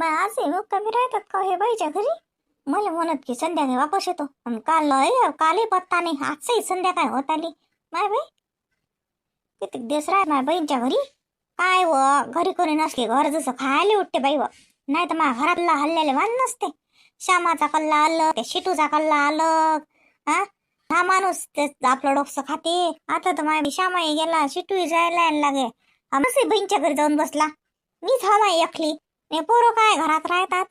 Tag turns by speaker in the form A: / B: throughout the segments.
A: मग आज हे मुक्कामी राहतात का हे बाईच्या घरी? मला म्हणत की संध्याकाळी वापस येतो. आणि काल अय, कालही पत्ता नाही आजही संध्याकाळी होत आली. माय बाई किती दिवस राह माय बहीणच्या घरी? काय व घरी कोणी नसली घर जसं खायला उठते बाई व. नाही तर माझ्या घरातला हल्ल्याले वान नसते. श्यामाचा कल्ला आलं त्या शिटूचा कल्ला आलं हा हा माणूस ते आपलं डोकसं खाते. आता तर माझ्या श्यामाही गेला शिटूही जायला यायला लागे. आमची बहीणच्या घरी जाऊन बसला. मीच हा माय एकली. हे पोरं काय घरात राहतात?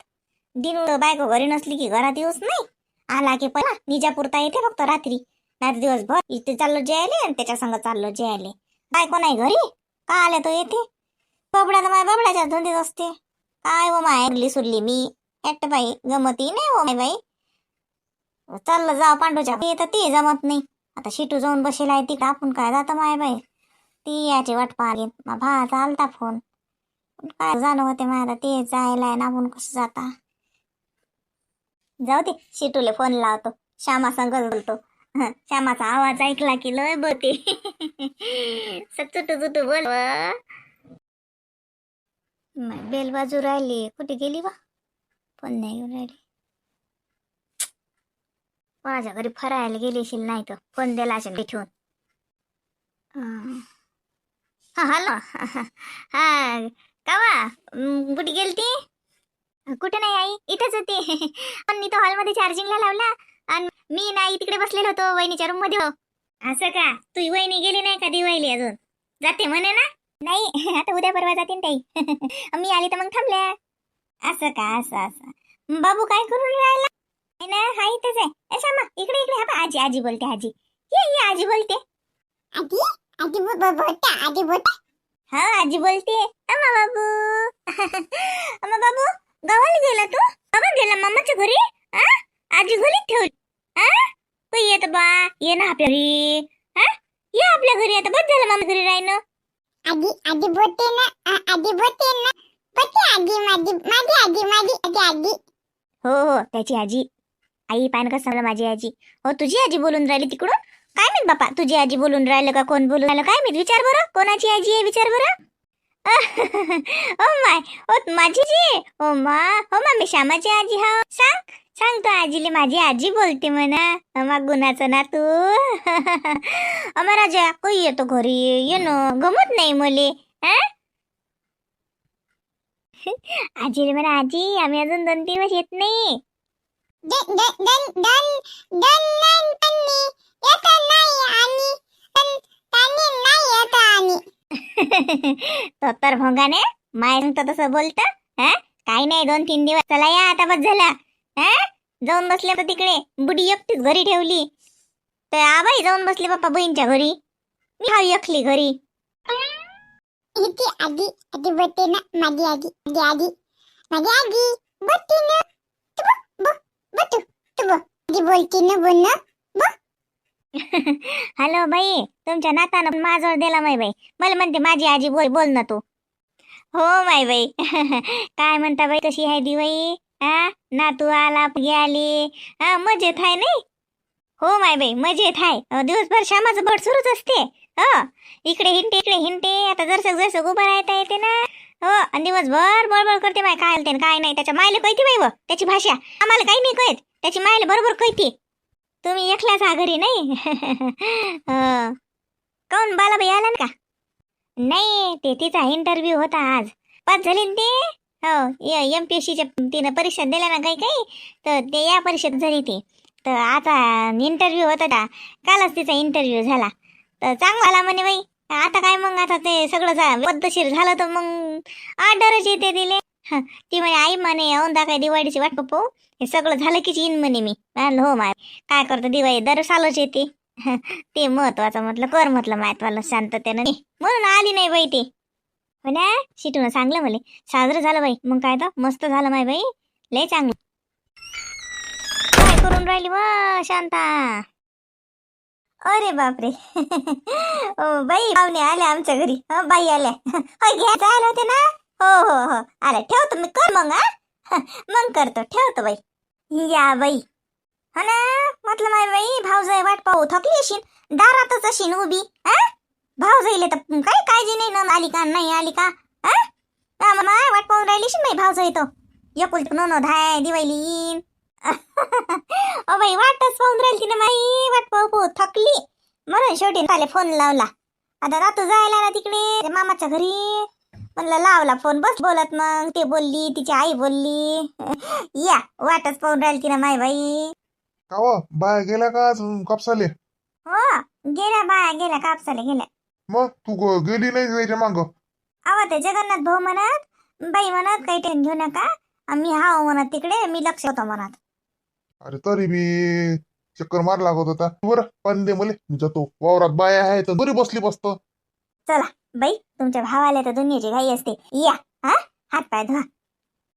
A: दिन बायको घरी नसली की घरात येऊच नाही. आला की पहिला निजापुरता येते फक्त रात्री. नाही दिवसभर इथे चाललो जे आले आणि त्याच्या संग चाललो जे आले बायको नाही घरी? का आले तो येते? बबड्या तर माय बबड्याच्या धुंदीत असते. काय व माय ऐकली सुरली मी. एकटं बाई गमती नाही हो माय बाई. चाललं जाव पांडूच्या घरी तर ते जमत नाही. आता शिटू जाऊन बसेल आहे तिकडे. आपण काय जातं माय बाई? ती याची वाट पाहिली मा भाचा आलता फोन. काय झालं होते मला? ते जायला ना आपण कसं जाता? जाऊ दे शिटूले फोन लावतो. श्यामा संग बोलतो. श्यामाचा आवाज ऐकला की लय बोलते. सचुटू जुटू बोल बेल बाजू राहिली. कुठे गेली बा फोन नाही येऊन राहिली. कोणाच्या घरी फरायला गेली असेल नाही तर फोन दिला असेल ठेवून. हा हॅलो. हा कावा कुठे गेलती? कुठे नाही आई इथंच होती. पण मी तो हॉलमध्ये चार्जिंगला लावला आणि मी नाही तिकडे बसलेलो होतो वहिनीच्या रूममध्ये. असं का? तू वहिनी गेली नाही का दिवाळी अजून? जाते म्हणे ना? नाही आता उद्या परवा जाते ताई. मी आली तर मग थांबल्या. असं का असं असं. बाबू काय करून राहिला? ना हा इथेच आहे. ए श्यामा इकडे इकडे. हा आजी आजी बोलते आजी. ये ये आजी बोलते. आजी? आजी बोलते आजी बोलते. हा आजी बोलते. अम्मा बाबू. अम्मा बाबू गावाला गेला तू? गावाला गेला मामाच्या घरी? आ? आजी घरी ठेवली. आ? पै येत बा. ये ना आपल्या घरी. हा ये आपल्या घरी. आता बस झालं मामा घरी राहिनं
B: आजी आजी बोलते ना. आ- आजी बोलते ना. बोलते आजी माझी माझी आजी माझी आजी आजी.
A: हो हो त्याची आजी. आई पान कसं समजलं माझी आजी? हो तुझी आजी बोलून राहिली तिकडून? काय माहीत बापा? तुझी आजी बोलून राहिलं का कोण बोलून राहिलं? काय माहीत? विचार बरं. कोणाची आजी आहे? विचार बरं. ओ माय ओ माझी जी ओ मा हो मा मी श्यामाची आजी हा. सांग सांग तो आजीले माझी आजी बोलते म्हणा. अमा गुणाचं ना तू अमा राजा कोई येतो घरी ये नो. गमत नाही मले आजीले म्हणा आजी आम्ही अजून दोन तीन वर्ष येत नाही. तर भोंगाने माय सांगतो तसं बोलत काही नाही दोन तीन दिवस. चला या आता बस झाला जाऊन बसले तर तिकडे. बुडी एकटीच घरी ठेवली. तर आबाई जाऊन बसले बाप्पा बहीणच्या घरी. मी हा एकली घरी.
B: इथे आजी आजी बोलते ना माझी माझी ना तू बो बो तू तू बो आजी बोलते ना बोल ना
A: हॅलो बाई. तुमच्या नातानं माझ्यावर दिला माय बाई. मला म्हणते माझी आजी बोल बोल ना तू. हो माय बाई. काय म्हणता बाई कशी आहे दिवाई हा नातू आला पुगी आली हा मजेत आहे नाही? हो माय बाई मजेत आहे. दिवसभर श्यामाचं बट सुरूच असते. हो. इकडे हिंटे इकडे हिंटे आता जरसक जरसक उभं राहता येते ना. हो आणि दिवसभर बळबळ करते माय काय काय नाही त्याच्या मायला कळते बाई व त्याची भाषा. आम्हाला काही नाही कळत. त्याची मायला बरोबर कळते. तुम्ही एकलाच हा घरी नाही? अं, काऊन बालाबाई आला ना का? नाही ते तिचा इंटरव्ह्यू होता आज. पास झाली ना ते? हो एम पी एस सीच्या तिनं परीक्षा दिल्या ना काही काही तर ते या परीक्षेत झाली ती. तर आता इंटरव्ह्यू होता का कालच तिचा इंटरव्ह्यू झाला. तर चांगला आला म्हणे बाई. आता काय मग आता ते सगळं झा पद्धतशीर झालं तर मग ऑर्डरच येते दिले. हा ती म्हणे आई म्हणे औंदा काय दिवाळीची वाट पप्पू हे सगळं झालं कीच येईन म्हणे मी. म्हणलं हो माय. काय करतो दिवाळी दर सालच येते. ते महत्वाचं म्हटलं कर म्हटलं मायतवाला शांततेनं. नाही. म्हणून आली नाही बाई ते. हो ना शिटून सांगलं मला. साजरं झालं बाई. मग काय तर? मस्त झालं माय बाई. लय चांगलं. काय करून राहिली व शांता? अरे बापरे. ओ बाई पाहुणे आल्या आमच्या घरी. हो बाई आल्या. होय घ्यायचं आलं होते ना? हो हो हो. अरे ठेवतो मी. कर मग हा? मग करतो. ठेवतो बाई. या बाई. हा ना? म्हटलं माय बाई भाऊजाई वाट पाहू थकली अशीन. दारातच अशीन उभी हा? भाऊ तर काही काळजी नाही ना आली का नाही आली का हा माय वाट पाहून राहिली शिन बाई भाऊजाई तो एकुलती नोनो धाय दिवाळी येईन ओ बाई वाटच पाहून राहिली तिने माई वाट पाहू पाहू थकली. म्हणून शेवटी त्याला फोन लावला. आता रातू जायला ना तिकडे मामाच्या घरी. म्हणलं लावला फोन बस बोलत मग. ते बोलली तिची आई बोलली. या वाटच पाहून राहिली तिने माय बाई.
C: का हो बाया गेल्या का आज कापसाले?
A: हो गेल्या बाया गेल्या कापसाला गेल्या.
C: मग तू ग- गेली नाही त्याच्या माग?
A: अहो ते जगन्नाथ भाऊ म्हणत बाई म्हणत काही टेन्शन घेऊ नका. आम्ही हाव म्हणत तिकडे मी लक्ष होतो म्हणत.
C: अरे तरी बी चक्कर मार लागत होता. बरं पाणी दे मले. मी जातो. वावरात बाया आहे तर बरी बसली बसत
A: बाई तुमच्या भावाला तर दुनियाची घाई असते. या हा? हात पाय धुवा.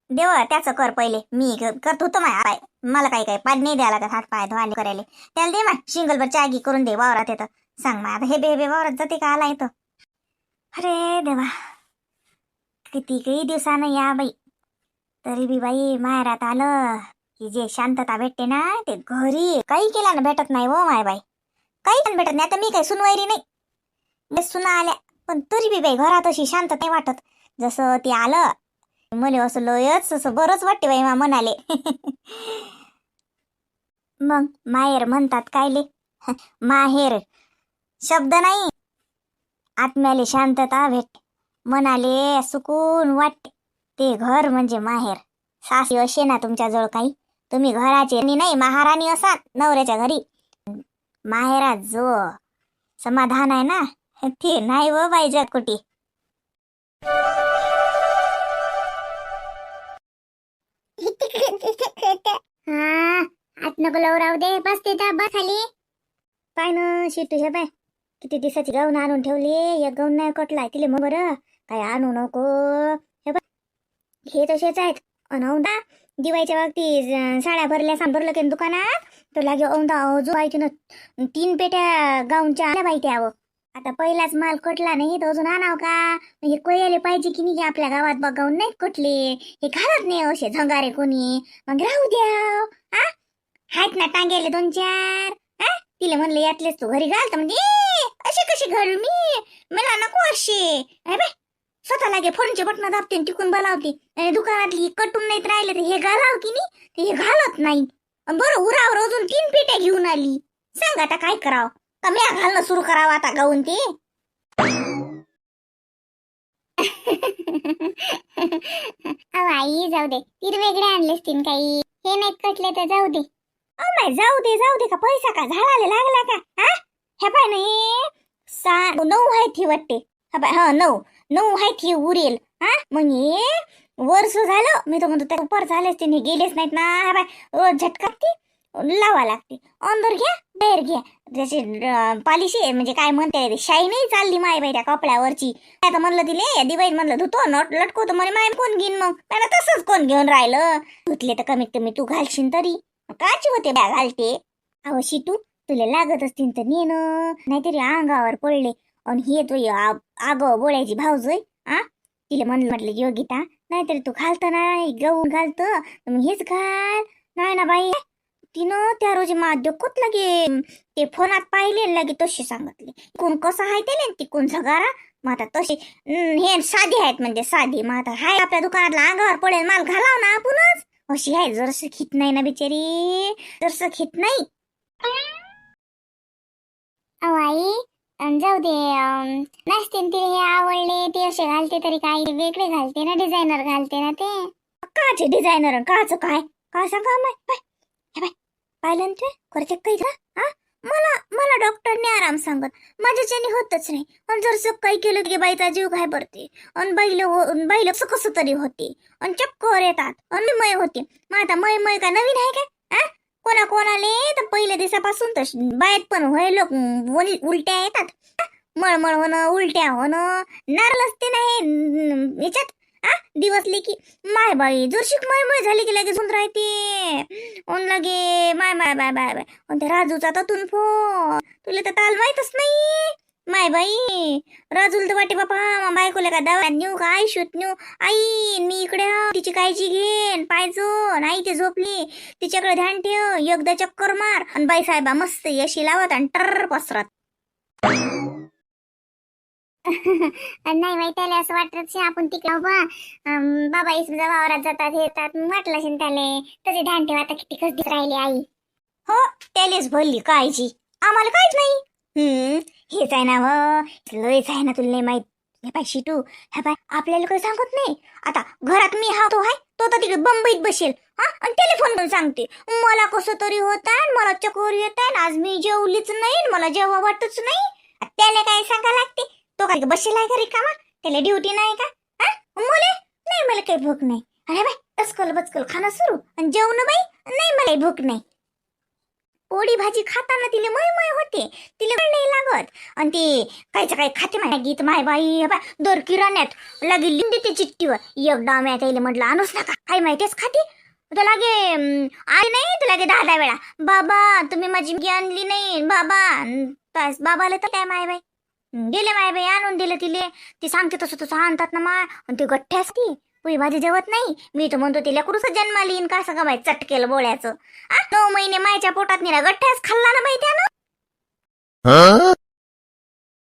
A: देव त्याचं कर पहिले. मी करत होतो माय पाय. मला काही काही पाणी नाही द्यायला लागत हात पाय धुवाले करायला. त्याला दे माय शिंगलभर चागी करून दे वावरात येतं. सांग माय आता हे बे बे वावरात जाते का आला येतं अरे देवा. किती काही दिवसानं या बाई. तरी बी बाई माहेरात आलं की जे शांतता भेटते ना ते घरी काही केल्यानं भेटत नाही हो माय बाई. काही पण भेटत नाही. आता मी काही सुनवायरी नाही. सुना आल्या. पण तरी बी बाई घरात अशी शांत नाही वाटत. जसं ते आलं मला असं लयच असं बरंच वाटते बाई मा म्हणाले मग माहेर म्हणतात कायले? माहेर. शब्द नाही. आत्म्याले शांतता भेट मनाले सुकून वाटते. ते घर म्हणजे माहेर. सासी असे ना तुमच्याजवळ काही. तुम्ही घराचे नाही महाराणी असाल नवऱ्याच्या घरी. माहेरात जो समाधान आहे ना ते नाही व बाई कुठे?
B: हा आत नको राहू दे. बस तिथं बस खाली.
A: पाय ना शिटूच्या बाय. किती दिवसाची गाऊन आणून ठेवली. एक गाऊन नाही कटलाय तिले मग बरं. काय आणू नको. हे बघ. हे तसेच आहेत. अन औंदा दिवाळीच्या बाबती साड्या भरल्या सांग भरलं की दुकानात. तर लागे औंदा जो आहे तिनं तीन पेट्या गाऊनच्या आल्या बाई त्यावं आता पहिलाच माल कटला नाही तर अजून आणाव का? हे कोयाले पाहिजे की नाही आपल्या गावात बघ गाऊन नाहीत हे घालत नाही असे झंगारे कोणी. मग राहू द्या हा आहेत ना टांगेले दोन चार. हा तिला म्हणलं यातलेच तू घरी घाल. तर म्हणजे असे अशी कशी घालू मी? मला नको असे. अरे बाय स्वतः लागे फोनचे बटन दाबते आणि टिकून बोलावते. आणि दुकानातली कटून नाहीत राहिले तर हे घालाव की नाही? हे घालत नाही. बरं उरावर अजून तीन पेट्या घेऊन आली. सांग आता काय करावं? का म्या घालणं सुरू करावं आता गाऊन ते.
B: आई जाऊ दे. तीर वेगळे आणलेस तीन काही. हे नाहीत कटले तर जाऊ दे.
A: अमाय जाऊ दे जाऊ दे का? पैसा का? झाडाले लागला का? हा? हे पाय नाही सा नऊ आहे ती वाटते. हा हा नऊ. नऊ आहे ती उरेल. हा? मग हे वर्ष झालं. मी तर म्हणतो त्या पर झालेच ते. गेलेच नाहीत ना. हा बाय रोज झटकाते लावा लागते. अंदर घ्या बाहेर घ्या जशी अं, पालिशी म्हणजे काय म्हणते ते शाई नाही चालली माय बाई त्या कपड्यावरची. आता म्हणलं तिले या दिवाळीत म्हणलं धुतो नट लटकवतो म्हणे माय कोण घेईन मग? त्याला तसंच कोण घेऊन राहिलं. धुतले तर कमीत कमी तू घालशील तरी. काची होते बॅग घालते? अहो शिटू तुला लागत असतील तर नेणं नाहीतरी अंगावर पडले. आणि हे तू आग बोळ्याची भाऊजय आ? तिला म्हणलं म्हटलं योगिता नाहीतरी तू घालत नाही गहू घालत मग हेच घाल. नाही ना बाई तिनं त्या रोजी माध्यकोत लगे ते फोनात पाहिले लगे तशी सांगितले. कोण कसं आहे ते ती कोण झगारा? माता आता हे साधे आहेत म्हणजे साधे. माता हाय आपल्या दुकानातला अंगावर पडेल माल घालाव ना आपणच. अशी आहे जरसं खित नाही ना बिचारी. जरसं खित नाही.
B: अहो आई जाऊ दे नसते तिने हे आवडले ते असे घालते तरी काही वेगळे घालते ना डिझायनर घालते ना ते.
A: काचे डिझायनर काच काय? काय सांगा माय पाय पाहिलं ना ते करते काही का हा मला मला डॉक्टरने आराम सांगत माझ्याच्याने होतच नाही. आणि जर असं काही केलं की बाईचा जीव काय भरते. आणि बैल हो, बैल बाईला कसं तरी होते आणि चक्कर येतात. आणि मय होते. मग आता मय मय का नवीन आहे का हा कोणा कोणाले तर पहिल्या दिवसापासून तर बायत पण होय लोक उलट्या येतात. मळमळ होणं उलट्या होणं नारळ असते नाही याच्यात? आ? दिवसले की माय बाई जरशीक माय माय झाली की लगेच होऊन राहते. ओन लगे. माय माय बाय बाय बाय. आणि त्या राजूचा तर तुन फोन. तुला तर ताल माहीतच नाही. माय बाई राजूला तर वाटे बापा मा बायकोला का दवा नेऊ का? आई शूट नेऊ. आई मी इकडे तिची काळजी घेन. पाहिजो आई ते झोपली. तिच्याकडे ध्यान ठेव. एकदा चक्कर मार. आणि बाई साहेबा मस्त यशी लावत आणि टर पसरत.
B: नाही माहिती त्याला असं वाटत असेल आपण तिकडे बा. बाबा इसमच्या वावरात जातात हे येतात वाटलं असेल त्याला तसे ध्यान ठेवा आता किती कस राहिली आई.
A: हो त्यालेच बोलली काळजी. आम्हाला काहीच नाही. हम्म हेच आहे ना व लयच आहे ना तुला नाही माहीत. हे पाय शिटू हे पाय आपल्याला काही सांगत नाही. आता घरात मी हा तो आहे तो तर तिकडे बंबईत बसेल. हा आणि टेलिफोन पण सांगते. मला कसं तरी होत आहे मला चकोर येत आहे आज मी जेवलीच नाही मला जेव्हा वाटतच नाही. त्याला काय सांगा लागते? तो काय बसेल आहे का रिकामा? त्याला ड्युटी नाही का? हा? मुले नाही मला काही भूक नाही. अरे बाई अस्कल बचकल खाणं सुरू. आणि जेवण बाई नाही मला भूक नाही. पोळी भाजी खाताना तिले मय मय होते. तिला वेळ नाही लागत. आणि ते कायचं काय खाते माय गीत माय बाई हे बाय दर किराण्यात. लागे लिहून देते चिठ्ठीवर एकदा मी त्याला म्हटलं आणूच नका काय माहितीच खाते? तर लागे अं, आई नाही. तर लागे दहा दहा वेळा. बाबा तुम्ही माझी आणली नाही. बाबा बाबाला तर काय माय बाई. गेले माय बाई आणून दिले तिले. ती सांगते तसं तसं आणतात ना माय. आणि ते गठ्ठे असते. पुई भाजी जेवत नाही. मी तर म्हणतो तिला कुरुस जन्माला येईन का सगळं बाई चटकेल बोळ्याचं. आ, नऊ महिने मायच्या पोटात निरा गठ्ठ्याच खाल्ला ना बाई त्यानं.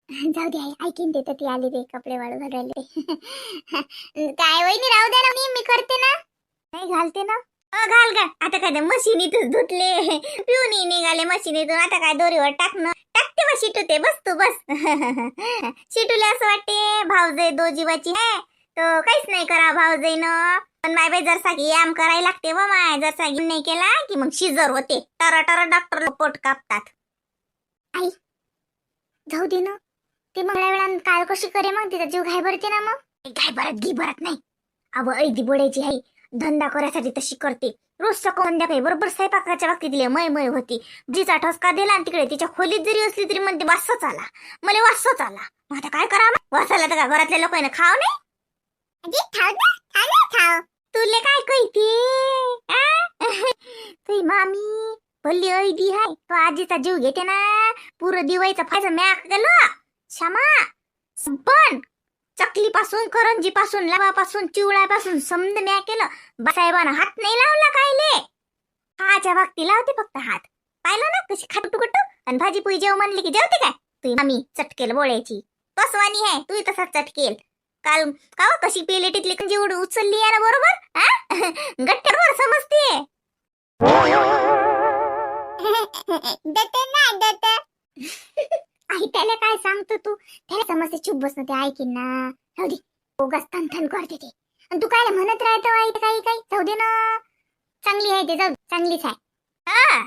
B: जाऊ दे आई ऐकीन ते तर ती आली ते कपडे वाळू घालायला. काय वहिनी राहू द्या ना मी करते ना.
A: नाही घालते ना. अ, घाल गा आता काय ते मशिनीतच धुतले. पिऊन निघाले मशिनीतून आता काय दोरीवर टाकणं? बा शिटू ते बस तू बस. शिटूला असं वाटते भावजय दो जीवाची आहे तो काहीच नाही करा भावजयनं पण माय बाई जरसा की याम करायला लागते व माय जरसा की नाही केला की मग शिजर होते. टर टर डॉक्टर पोट कापतात.
B: जाऊ दे ना. ती मग वेळा काल कशी करे मग? तिचा जीव घाय भरते ना मग?
A: काय भरत घी भरत नाही. अव ऐदी बोडायची आहे धंदा करायसाठी तशी करते. रोज सकाळ संध्याकाळी बरोबर स्वयंपाकाच्या बाबतीत दिले मय मय होती. जिचा ठसका दिला आणि तिकडे तिच्या खोलीत जरी असली तरी म्हणते वासच आला. मला वासच आला. मग आता काय करा वासाला तर का घरातल्या लोकांना खाव नाही? तुले काय तुझी मामी भल्ली ऐदी हाय. तो आजीचा जीव घेते ना. पुरं दिवाळीचा फायदा मॅक गेलो क्षमा. पण चकली पासून करंजी पासून लावापासून चिवळापासून समज म्या केलं. साहेबानं हात नाही लावला कायले. खाच्या बागती लावते फक्त हात. पाहिलं ना कशी खाटू कटू आणि भाजी पोळी जेव म्हणली की जेवते काय? तुझी मामी चटकेल बोळ्याची. तसवानी आहे तू तसा चटकेल. काल का कशी पेलेटीतली जेवढ उचलली आहे ना बरोबर हा? गट्ट्यावर समजते.
B: ना
A: आई त्याला काय सांगतो तू? त्याला समजते चुप बस ते ऐकीन ना. जाऊ दे. उगाच थन थन करते ते. आणि तू काय म्हणत राहतो आई काही काही? जाऊ दे ना. चांगली आहे ते जाऊ चांगलीच आहे. हा.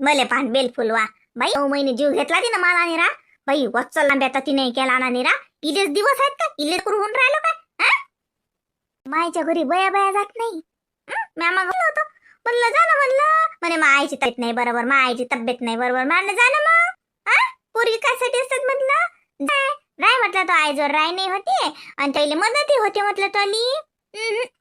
A: मले पान बेल फुलवा बाई नऊ महिने जीव घेतला तिनं मला निरा बाई वत्सल लांब्या ती नाही केला ना निरा इलेच दिवस आहेत का? इलेच करून होऊन राहिलो का? मायच्या घरी बया बया जात नाही. मॅमा गेलो होतो. म्हणलं जा ना म्हणलं. म्हणे मायची तब्येत नाही बरोबर. मायची तब्येत नाही बरोबर. म्हणलं जा ना मग. पोरी कासाठी असतात म्हटलं? जाय राय म्हटलं तो आयजोर राय नाही होते. आणि त्याला मदती होते म्हटलं तो आली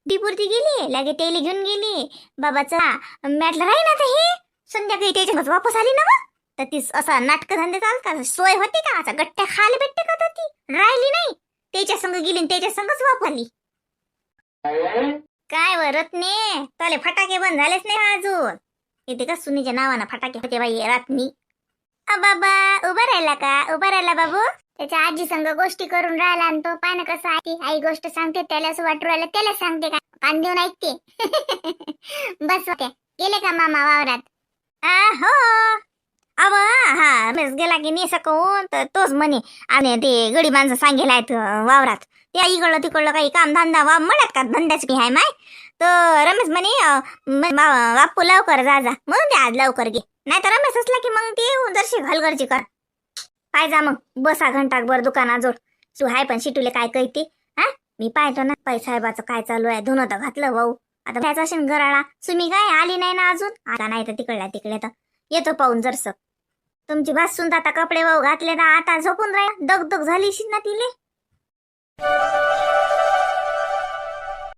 A: गेली. लगे तेली घेऊन गेली. बाबाचा म्हटलं राही ना हे. संध्याकाळी त्याच्यामध्ये वापस आली ना मग. तर ती असा नाटक धंदे चालतात सोय होते का? असा गट्ट्या खाली भेटते का तर ती राहिली नाही. त्याच्या संग गेली आणि त्याच्या संगच वापरली काय व रत्ने? तले फटाके बंद झालेच नाही अजून. इथे का सुनीच्या नावानं फटाके होते बाई रात्री बाबा उभा राहिला का? उभा राहिला बाबू?
B: त्याच्या आजी संग गोष्टी करून राहिला आणि तो पान कसं आहे. आई गोष्ट सांगते त्याला असं वाटू राहिलं त्याला सांगते का? कान देऊन ऐकते. बस गेले का मामा वावरात?
A: हो. अव हा रमेश गेला की नाही सकून तर तोच म्हणे. आणि ते गडी माणसं सांगेल आहेत वावरात. ते इकडलं तिकडलं काही काम धंदा वा म्हणत का? धंद्याच की आहे माय. तर रमेश म्हणे बापू लवकर जा जा. म्हणून ते आज लवकर गे नाही तर रमेश असला की मग ते जरशी घालगर्जी कर. पाय जा मग बसा घंटाकभर दुकाना जोड तू हाय पण शिटूले काय कळते? हा? मी पाहतो ना पाय साहेबाचं काय चालू आहे. धुणं तर घातलं भाऊ. आता त्याच असेल गराळा. तुम्ही काय आली नाही ना अजून? आता नाही तर तिकडल्या तिकडे तर. येतो पाहून जरस. तुमची भासून आता कपडे भाऊ घातले ना आता झोपून राहील. दगदग झाली ना तिले.